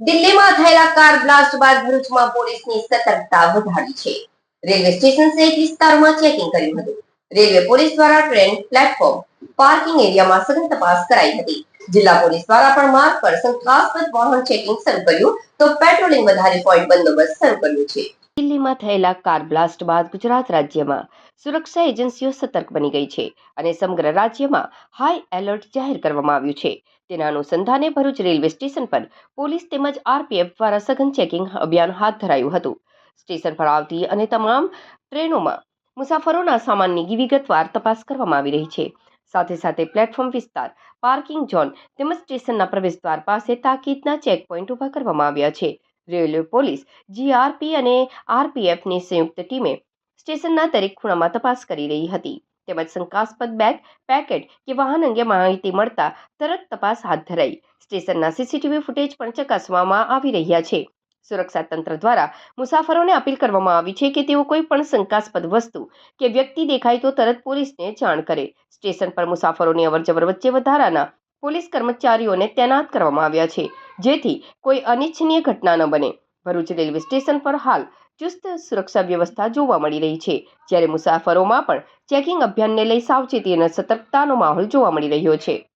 દિલ્હીમાં થયેલા car blast બાદ ભરૂચમાં પોલીસની સતર્કતા વધારી છે. રેલવે સ્ટેશન સહિત વિસ્તારમાં ચેકિંગ કર્યું હતું. રેલવે પોલીસ દ્વારા ટ્રેન પ્લેટફોર્મ, પાર્કિંગ એરિયામાં સઘન તપાસ કરાઈ હતી. જિલ્લા પોલીસ દ્વારા પણ માર્ગ પર શંકાસ્પદ વાહન ચેકિંગ શરૂ કર્યું તો પેટ્રોલિંગ વધારે પોઈન્ટ બંદોબસ્ત શરૂ કર્યો છે. દિલ્હીમાં થયેલા કાર બ્લાસ્ટ બાદ ગુજરાત રાજ્યમાં સુરક્ષા એજન્સીઓ સતર્ક બની ગઈ છે અને સમગ્ર રાજ્યમાં હાઈ એલર્ટ જાહેર કરવામાં આવ્યું છે. તેના અનુસંધાને ભરૂચ રેલવે સ્ટેશન પર પોલીસ તેમજ આરપીએફ દ્વારા સઘન ચેકિંગ અભિયાન હાથ ધરાયું હતું. સ્ટેશન પર આવતી અને તમામ ટ્રેનોમાં મુસાફરોના સામાનની વિગતવાર તપાસ કરવામાં આવી રહી છે. સાથે સાથે પ્લેટફોર્મ વિસ્તાર, પાર્કિંગ ઝોન તેમજ સ્ટેશનના પ્રવેશદ્વાર પાસે તાકીદના ચેકપોઇન્ટ ઊભા કરવામાં આવ્યા છે. રેલવે પોલીસ, જીઆરપી અને આરપીએફની સંયુક્ત ટીમે સ્ટેશનના દરેક ખૂણામાં તપાસ કરી રહી હતી. તેમજ શંકાસ્પદ બેગ પેકેટ કે વાહન અંગે માહિતી મળતા તરત તપાસ હાથ ધરાઈ સ્ટેશનના સીસીટીવી ફૂટેજ પણ ચકાસવામાં આવી રહ્યા છે સુરક્ષા તંત્ર દ્વારા મુસાફરોને અપીલ કરવામાં આવી છે કે તેઓ કોઈ પણ શંકાસ્પદ વસ્તુ કે વ્યક્તિ દેખાય તો તરત પોલીસને જાણ કરે સ્ટેશન પર મુસાફરોની અવરજવર વચ્ચે વધારાના પોલીસ કર્મચારીઓને તૈનાત કરવામાં આવ્યા છે જેથી કોઈ અનિચ્છનીય ઘટના ન બને ભરૂચ રેલવે સ્ટેશન પર હાલ ચુસ્ત સુરક્ષા વ્યવસ્થા જોવા મળી રહી છે જ્યારે મુસાફરોમાં પણ ચેકિંગ અભિયાનને લઈ સાવચેતી અને સતર્કતાનો માહોલ જોવા મળી રહ્યો છે.